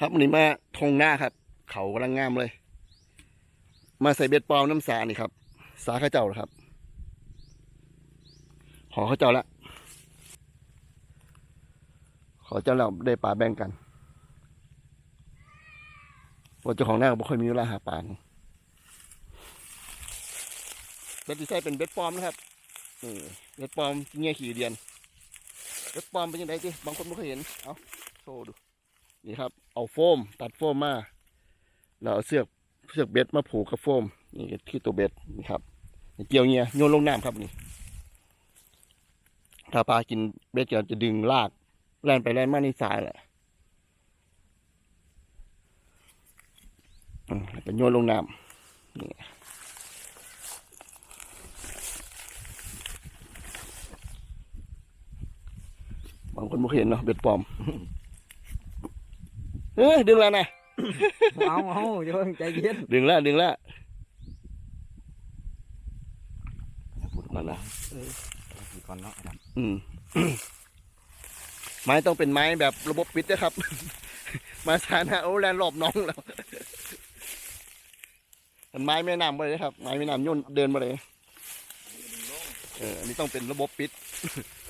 ครับวันนี้มาทงหน้าครับ เขากำลังงามเลย มาใส่เบ็ดปลอมน้ำสานี่ครับ สาข้าเจ้าหรอครับขอข้าเจ้าละขอเจ้าเราได้ปลาแบ่งกันว่าเจ้าของหน้าก็ไม่ค่อยมีเวลาหาปลาเบ็ดที่ใส่เป็นเบ็ดปลอมนะครับเบ็ดปลอมเงี้ยขี่เดียนเบ็ดปลอมเป็นยังไงจีบางคนไม่เคยเห็น เอาโชว์ดู นี่ครับ เอาโฟม ตัดโฟมมาแล้วเอาเสือกเสือกเบ็ดมาผูกกับโฟม นี่ที่ตัวเบ็ดนี่ครับเกี่ยวเงี้ยโยนลงน้ำครับนี่ ถ้าปลากินเบ็ดก็จะดึงลากแล่นไปแล่นมาในสายแหละแล้วก็โยนลงน้ำนี่บางคนไม่เห็นเนาะเบ็ดปลอม เอ้ยดึงแล้วนะเอาเอาอย่าเพิ่งใจเย็นดึงแล้วดึงแล้วนั่นนะกี่ก่อนเนาะครับอืมไม้ต้องเป็นไม้แบบระบบปิดนะครับ มาสานะโอ้แลนรอบน้องแล้วมันไม้แม่น้ำไปเลยครับ ไม้แม่น้ำย่นเดินมาเลยเอออันนี้ต้องเป็นระบบปิด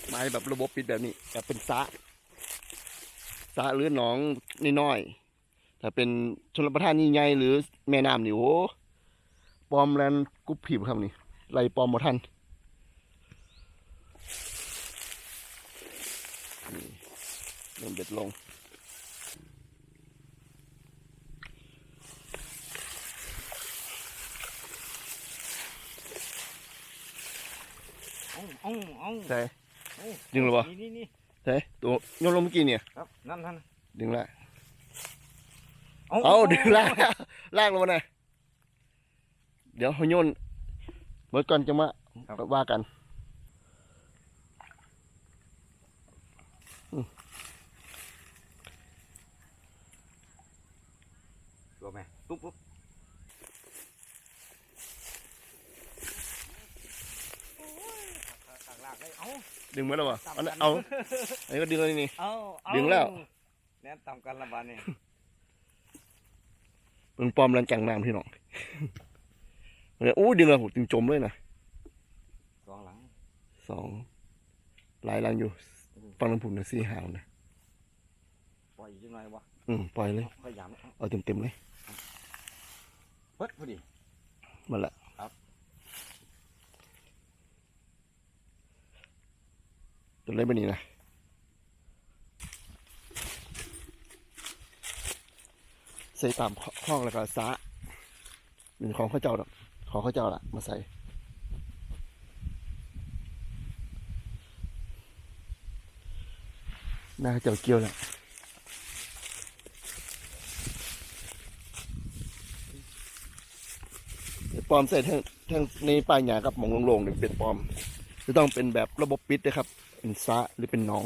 ไม้แบบระบบปิดแบบนี้แบบเป็นสระ สระหรือหนองน้อยๆถ้าเป็นชนประทานใหญ่ๆหรือแม่น้ำนี่โอ้ปลอมแลนกรุบผิบครับนี่ไล่ปลอมมาทันเริ่มเด็ดลงเอาเอาเอาใช่เอาดึงเลย บ่นี่นี่นี่ใช่ตัวโยนลงเมื่อกี้เนี่ยครับนั่นนั่นดึงละเอาเอาดึงละลากลงมาหน่อยเดี๋ยวเขาโยนเมื่อก่อนจะมาว่ากันตัวแม่ตุ๊บปุ๊บตักลากเลยเอา ดึงมาแล้ววะเอาน่ะเอาอันนี้ก็ดึงแล้วนี่ เอาเอาดึงแล้ว แน่นตามกันละบาดนี่มึงปลอมแรงจังน้ำพี่น้องเนี่ยอู้ดึงแล้วผมจึงจมเลยนะสองหลังสองหลายแรงอยู่ฟังน้ำผุนนะสี่หาวนะปล่อยอีกจังหน่อยวะอืมปล่อยเลยค่อยยามเอาเอาเต็มเต็มๆเลยเปิดพอดีมันละ ครับจนเล่นไปนี่นะใส่ตามห้องแล้วก็ซะเป็นของข้าเจ้าดอกของข้าเจ้าละมาใส่หน้าเจ้าเกี้ยวแหละปลอมใส่ทั้งทั้งในป่าหญ้ากับหมองโล่งๆเนี่ยเป็นปลอม จะต้องเป็นแบบระบบปิดนะครับ เป็นสระหรือเป็นหนอง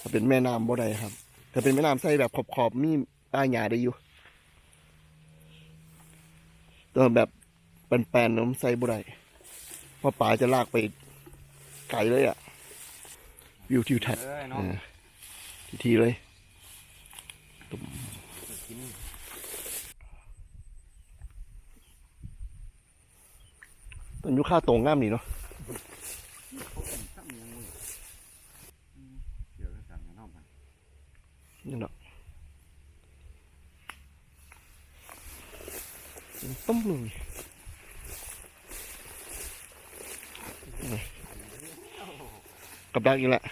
ถ้าเป็นแม่น้ำบ่ได้ครับ ถ้าเป็นแม่น้ำใส่แบบขอบๆมีป้าหญ้าได้อยู่แต่ว่าแบบแปลนๆน้ำใส่บ่ได้เพราะป่าจะลากไปไกลเลยอะวิวทิวทัศน์เอ้ยเนาะเออทีๆเลยตุ่มกินต้นยุค่าโตงงามนี่เนาะ ข้ามยังมืออืมเดี๋ยวจะสั่งกันนอกมัน นี่เนาะต้มเลยนี่ กับดักอีกแล้ว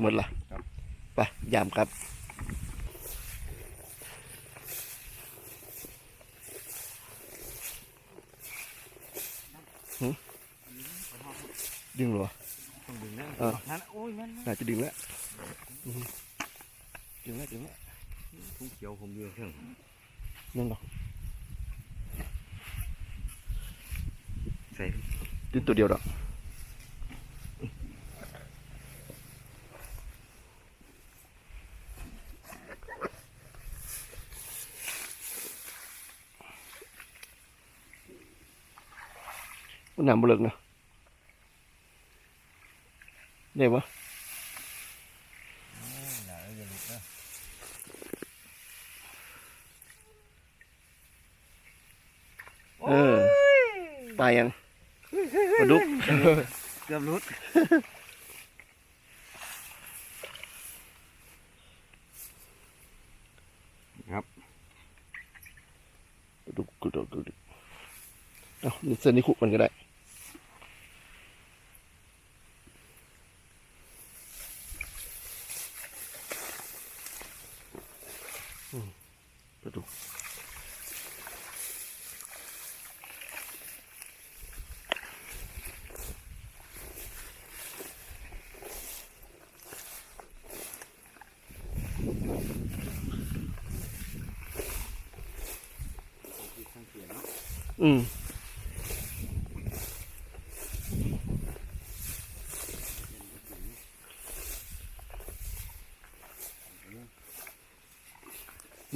หมดละครับไปยามครับหึดึงเหรอต้องดึงนะเออนั่นโอ้ยนั่นน่าจะดึงแล้วอืมดึงแล้วดึงแล้วทุ่งเขียวผมเยอะเครื่องนั่นหรอใส่ดึงตัวเดียวดอ หนามบเลิกนะได้ปะหนาอย่าหลุดนะเออตายยังปลาดุกเกือบหลุดครับปลาดุกกระโดดกระดุกเอ้านี่เส้นนี้ขุมันก็ได้ ปลาดุกอืม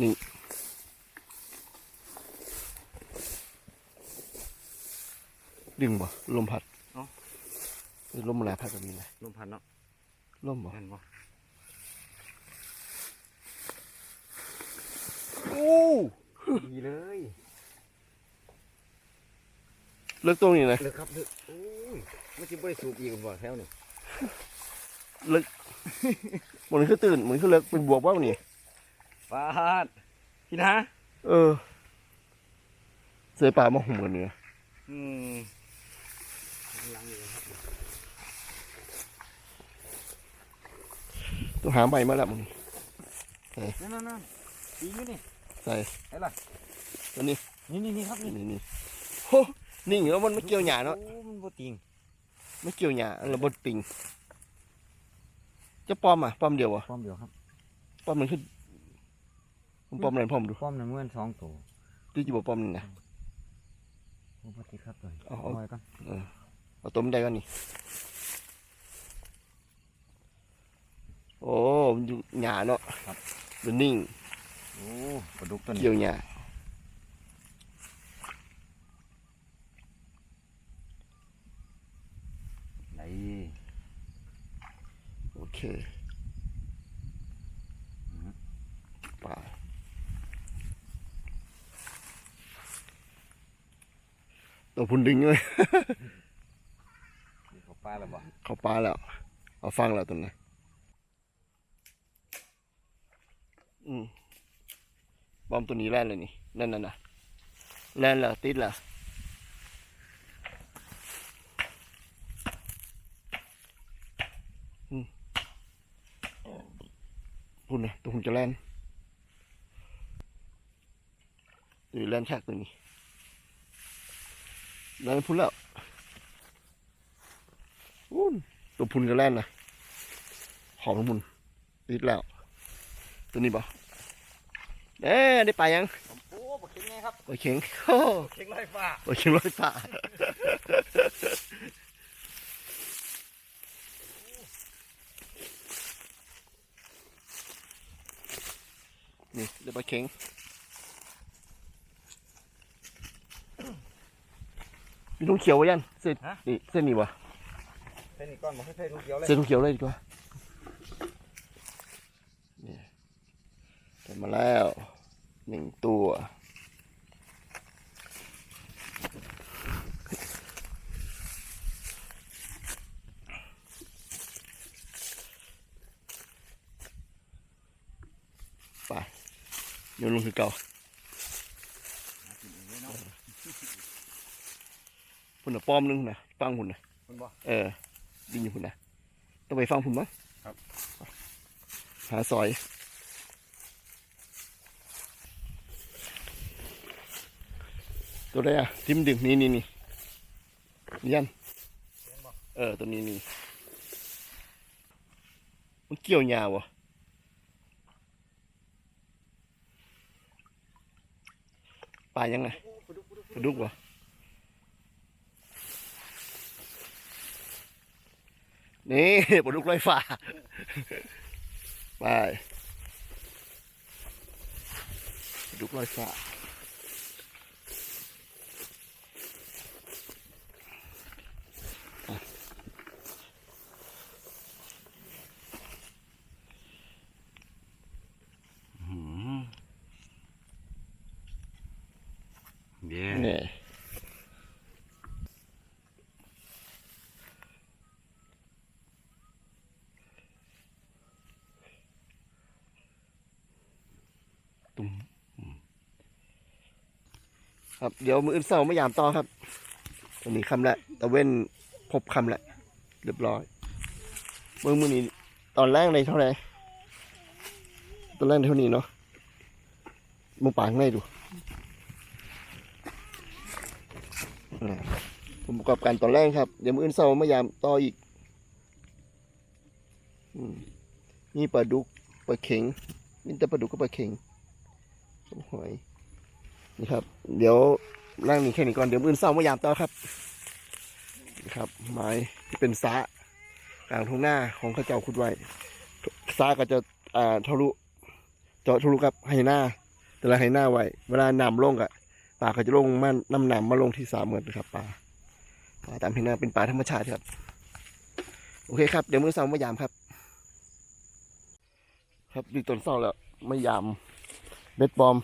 นี่ ดึงบ่ลมพัดเออลมอะไรพัดแบบนี้นะลมพันเนาะลมบ่นั่นบ่โอ้ดีเลยเลิกตรงนี้นะเลยครับเลยโอ้ยไม่ใช่บ่ได้สูบอีกบ่แถวนี่เหมือนคือตื่นเหมือนคือเลิกเป็นบวกว่านี่ฟาดพี่นะ เออเสือป่ามาหุ่มกันเนื้ออืม ลังอยู่ครับต้องหาใบมาแล้วมึงนั่นนั่นนั่นดีอยู่นี่ใส่ไอ้ล่ะตัวนี้นี่นี่นี่ครับนี่นี่นี่โหนี่แล้วมันไม่เกี่ยวหยาเนาะโอ้มันบ่ติงไม่เกี่ยวหยาเราบดติงจะป้อมอะป้อมเดียวอะป้อมเดียวครับป้อมมันคือผมป้อมอะไรป้อมดูป้อมน้ำเงินสองตัวที่จะบอกป้อมนี่นะโอ้ปฏิครับตัวเอาเอาไว้ก่อน เอาต้มได้ก่อนนี่โอ้มันอยู่หยาเนาะมันนิ่งโอ้ปลาดุกตัวนี้เกี่ยวหยาไหนโอเคป่าตัวพุ่นดึงเลย เขาป้าแล้วบ่เข้าปลาแล้ว เอาฟังแล้วตัวนั้อืมบอมตัวนี้แล่นเลยนี่นั่นน่ะนะแล่นแล้วติดแล้วอืมพุ่นนะตัวผมจะแล่นตัวนี้แล่นแท็กตัวนี้แล่นพุ่นแล้ว ตัวพุนก็แล่นนะหอมพุนติดแล้ว ตัวนี้บ่เอ๊ะได้ไปยังโอ้ปลาเข็งไงครับโอเข็งโอ้เข็งลอยฟ้าโอเข็งร้อยฝ่านี่ได้ปลาเข็งมีทุ่งเขียวไว้ยันเส้นนี่เส้นนี้วะ เส้นนี้ก้อนมาให้เส้นลูกเดียวเลยเส้นเขียวเลยดีกว่านี่ได้มาแล้วหนึ่งตัวไปโยนลงคือเก่าพุ่นน่ะป้อมหนึงนะฟังพุ่นนะคุณบ่เออ ดิงอยู่พุ่นนะต้องไปฟังพุ่นมั้งครับ หาซอย ตัวใดอะทิมนดึงนี่นี่นี่นี่ยันเออ ตัวนี้นี่มันเกี่ยวยาววะปลายังไงปลาดุกวะ นี่ปลาดุกลอยฟ้า ไปปลาดุกลอยฟ้าหืมเดี๋ยเนี่ย ครับเดี๋ยวมืออื่นเสาร์ไม่ยามต่อครับตอนนี้คำละตะเว้นพบคำละเรียบร้อยมือมือนี้ตอนแรกในเท่าไหร่ตอนแรกเท่านี้เนาะมึงปางในดูผมประกอบการตอนแรกครับ เดี๋ยวมืออื่นเสาร์มายามต่ออีกอืมมีปลาดุกปลาเข็งมีแต่ปลาดุกกับปลาเข็งหอย นี่ครับ เดี๋ยวนั่งนี่แค่นี้ก่อนเดี๋ยวมื้ออื่นเสาร์มายามต่อครับนี่ครับ ไม้ที่เป็นสะกลางทุ่งหน้าของข้าเจ้าขุดไว้สะก็จะอ่าทะลุเจาะทะลุกับไหหน้า แต่ละไหหน้าไว้ เวลาน้ำลงอะปลาเขาจะลงมาน้ำหนำมาลงที่สามเหมือนครับปลาปลาตามที่นาเป็นปลาธรรมชาติครับ โอเคครับเดี๋ยวมื้อเช้ามายามครับ ครับอยู่ต้นเสาแล้วไมายามเบ็ดบอม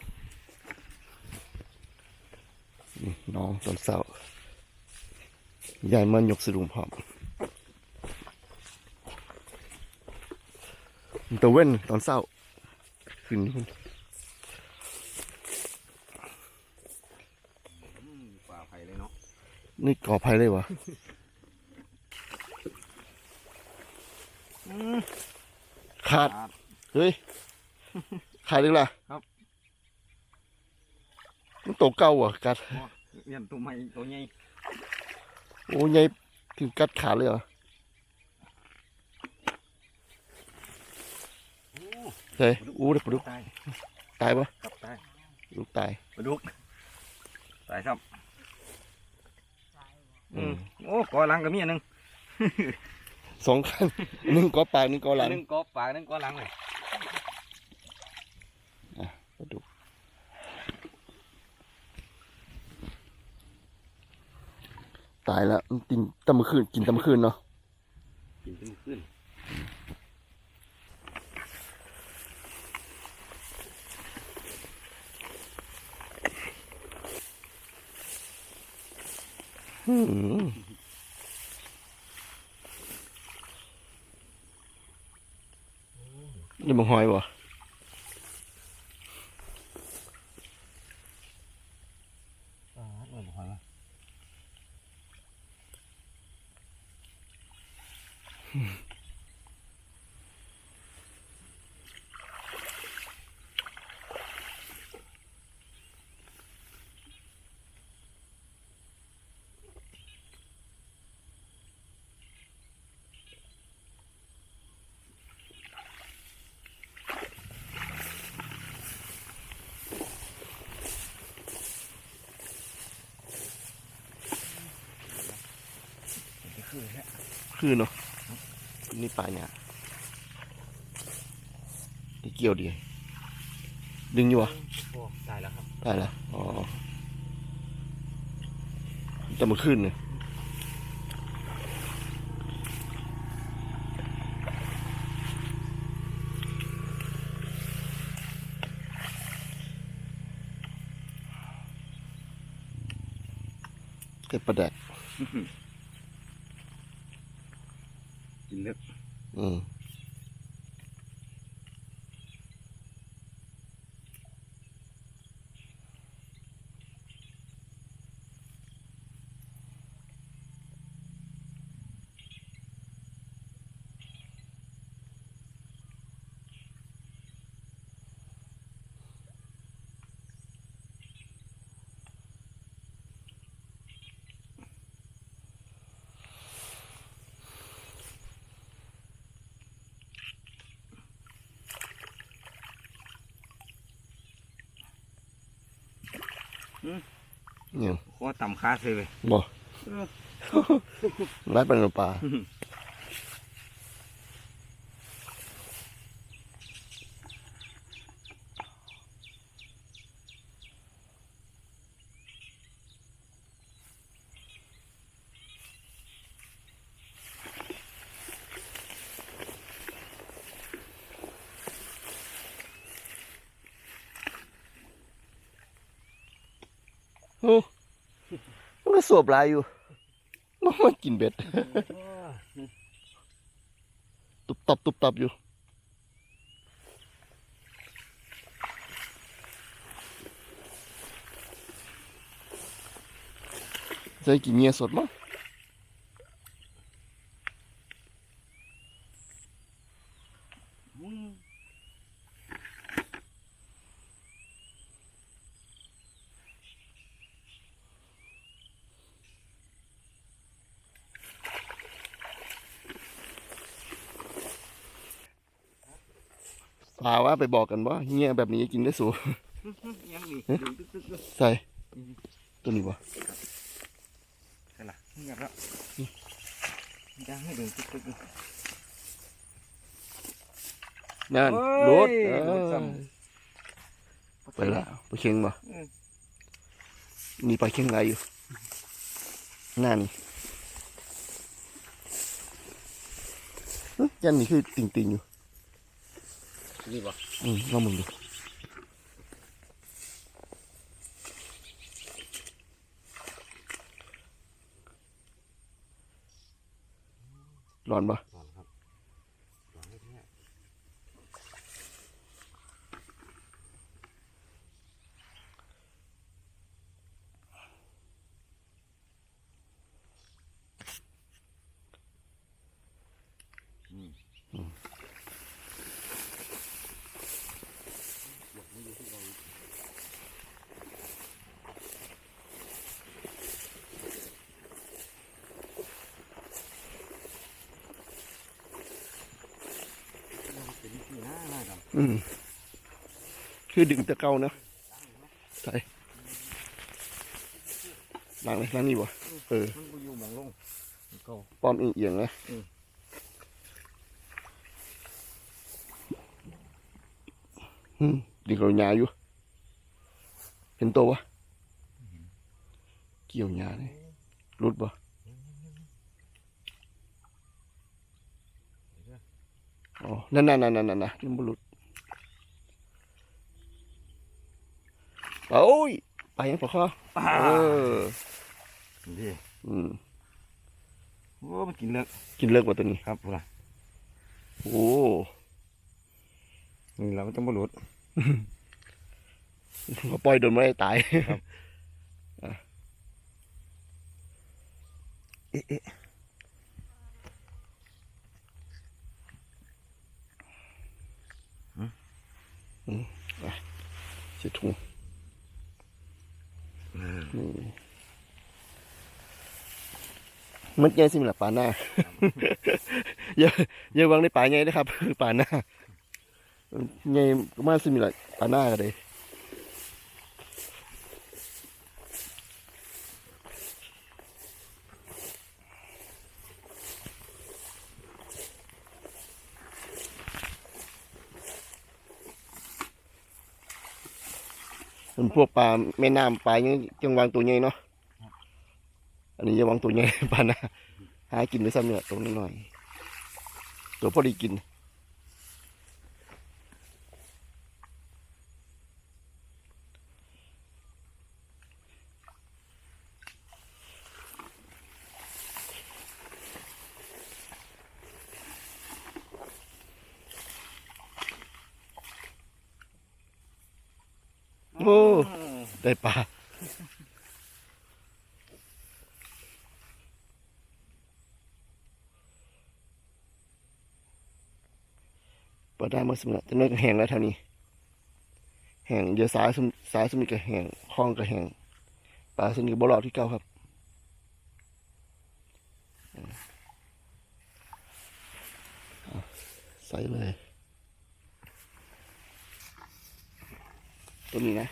นี่น้องต้นเสายายมันยกสะดุงพร้อมตะเว้นตอนเศร้า ขึ้นนี่ป่าไผ่เลยเนาะนี่ก่อภัยเลยวะขาดครับเฮ้ย ขาดอีกละครับ มันโตเก่าอะกัดเรียนตัวใหม่ตัวใหญ่โอ้ยายถึงกัดขาดเลยเหรอเฮ้ยอู้เด็กปลาดุกตายตายปะกับตายลูกตายปลาดุกตายครับอือืมมโอ้กอหลังก็มีอันหนึงสองคันหนึ่งกอปลากหนึ่งกอหลัอังนหนึงกอปากอันหนึงกอหลังเลยปลาดุก ตายแล้วมันกินตะมือคืนกินตะมือคืนเนาะกินจนขึ้นอืมนี่มึงหอยบ่ อ่าเออบ่หอยมา คือเนาะ นี่ปลาเนี่ยนี่เกี่ยวดี ดึงอยู่วะโอ้ตายแล้วครับได้แล้วอ๋อแต่มันขึ้นเนี่ยเก็บประแดก กินเลือด อื เนี่ยขอต่ำขาเลยเว้ยบ่เออรัดเป็นปลา สวบหลายอยู่มันมากินเบ็ด ตุบตับตุบตับอยู่จะกินเงียสดมั้งอืม สาว่าไปบอกกันว่าเงียแบบนี้กินได้สูยังนี่ดึงตึ๊กตึ๊กตึ๊กใส่ตัวนี้บ่ใช่ละเงียบแล้วยังให้ดึงตึ๊กตึ๊กตึ๊กนั่นโอ้รยถเอรถซ้อไปละไปเค็งบ่อืมมีไปลาเค็งไรอยู่หน้านี่เอ๊ะยันนี่คือติ่งติ่งๆอยู่ นี่บ่อืมลองมึงดูร้อนปะ หลอนครับหลอนให้แท้ เป็นที่หน้าหน้าดำ อืม คือดึงแตะเกานะใส่ล้างเลยล้างนี่บ่เออมันบ่อยู่หมองลงเก่าป้อมเอียงๆนะอืมอืมดึงเอาหญ้าอยู่ เห็นตัววะเกี่ยวหญ้าเลยรุดบ่อ๋อนั่นนั่นนั่นนั่นนั่นมันบุรุษ โอ้ยไปยังปะข้อเออนี่อืมโอ้มันกินเลือกกินเลิกว่าตัวนี้ครับพุ่นล่ะโอ้นี่เราก็ต้องบ่หลุดพอปล่อยโดนไม่ได้ตายครับอะเอ๊ะเอ๊ะอื มันใหญ่สิมนละป่าหน้าอย่าอย่าวางในป่าใหญ่นะครับป่าหน้าใหญ่มากสิมีละป่าหน้ากันเลย เป็นพวกปลาแม่น้ำปลายังจังวางตัวใหญ่เนาะอันนี้จะวางตัวใหญ่ปลาหน้าหากินด้ซ้ำเนี่ยตัวน้อย ตัวพอดีกิน สมนะต้นน้อยก็แหงแล้วเท่านี้แหงเดี๋ยวสายสมสายสมนี่กแหงคลองก็แหงปลาสมนี่บ่รอดที่เก่าครับใส่เลยตัวนี้นะ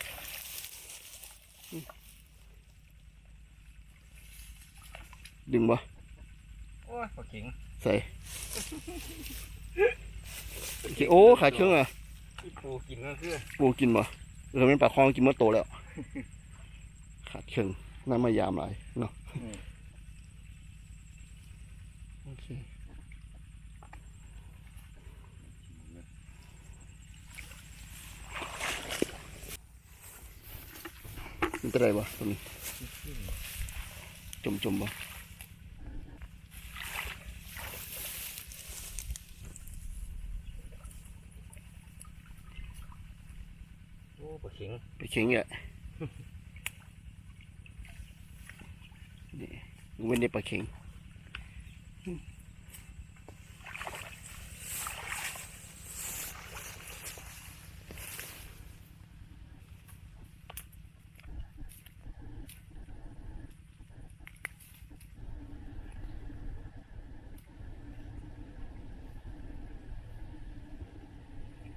ดึงบ่โอ้ยปลาเข็งใส่ โอเคโอ้ขาดเครื่องอะที่ปูกินก็คือปูกินบ่เออเป็นปลาคองกินเมื่อโตแล้ว ขาดเครื่องน้ำมายามหลายเนาะโอเคมันเป็นไรบ่ตัวนี้จมจมๆบ่ โอ้ปลาเข็ง ไปเข็งอะ นี่เว้นได้ปลาเข็ง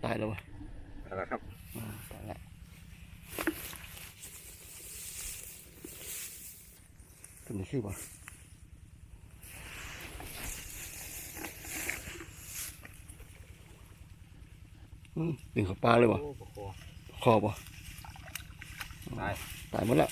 ตายแล้ววะ อะไรครับ อ่าตายแล้ว ตัวนี้คือปะอืมดึงเขับปลาเลยวะโอ้ปลาคอคอปะตายตายหมดละ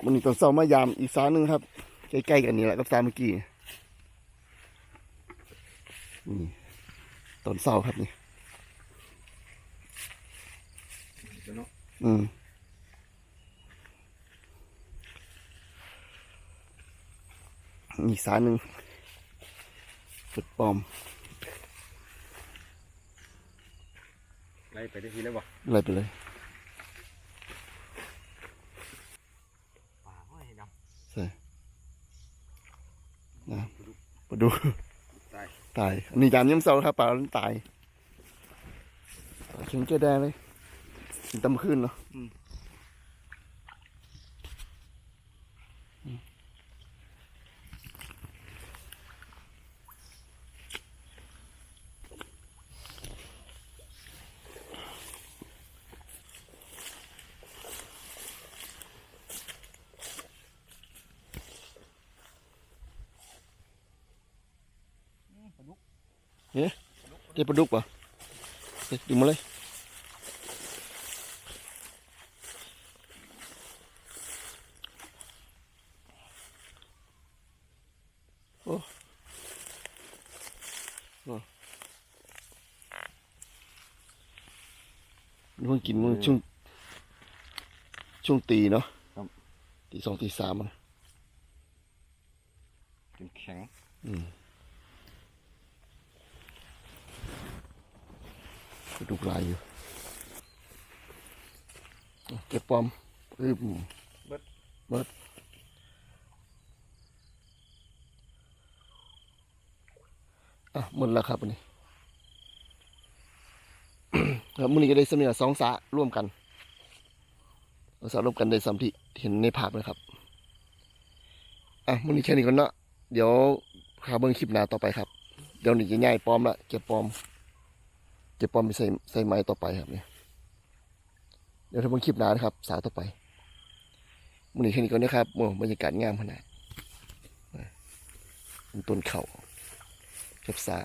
ครับวันนี้ตอนเช้ามายามอีกสาหนึ่งครับใกล้ๆกันนี่แหละกับสาเมื่อกี้นี่ตอนเช้าครับนี่เนาะอืมอีกสายหนึ่งฝึกปลอมไล่ไปได้ทีแล้วบ่อะไรไปเลย ปลาห้อยด ใช่ นะมาดูำตายตายอันนี้ยามยิ้มเศร้าครับปลามันตายปลาเข็งเจแดงเลยกินตำขึ้นเนาะ เจ๊ปลาดุกปะเจ๊ดึงมาเลยโอ้โอ้มันเพิ่งกินมันช่วงช่วงตีเนาะตีสองตีสามอะเป็นแข็ง อืมกระดูกลายอยู่อะเก็บปอม อืมเบิดอะหมดแล้วครับวันนี้ครับมื้อนี้ก็ได้เสนอสองสาร่วมกันสองสาร่วมกันได้สามที่เห็นในภาพเลยครับ อะมื้อนี้แค่นี้ก่อนเนาะเดี๋ยวหาเบิ่งคลิปหน้าต่อไปครับ เดี๋ยวนี้จะย้ายปลอมละเก็บปลอม เก็บปลอมไปใส่ใส่ไม้ต่อไปครับเนี่ยเดี๋ยวถ้าเบิ่งคลิปหน้านะครับ สาต่อไป มันนี่แค่นี้ก่อนนะครับโอ้บรรยากาศงามขนาดเป็นต้นเขากับสา